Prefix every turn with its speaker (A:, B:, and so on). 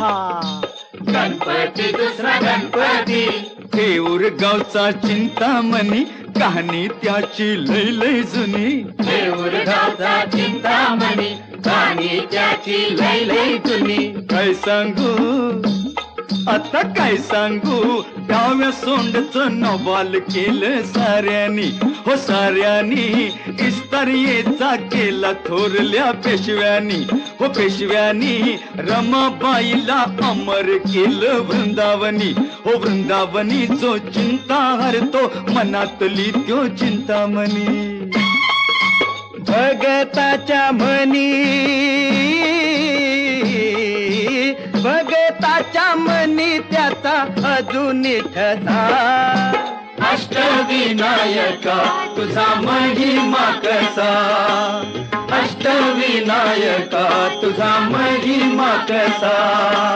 A: मोठा
B: गणपती दुसरा गणपती.
A: देऊर गावचा चिंतामणी कहाणी त्याची लय लय जुनी.
B: देऊर गावचा चिंतामणी गाणी त्याची लय लय जुनी.
A: काय सांगू? आता काय सांगू? डाव्या सोंडच नवाल केलं साऱ्यानी. हो साऱ्यानी. इस्तरीचा केला थोरल्या पेशव्यानी. हो पेशव्यानी रमाबाईला अमर केलं वृंदावनी. हो वृंदावनी जो चिंता हरतो मनातली त्यो चिंतामणी. भगताच्या मनी भगताच्या मनी त्याचा अजून ठसा अष्टविनायका तुझा महिमा कसा? अष्टविनायका तुझा महिमा कसा?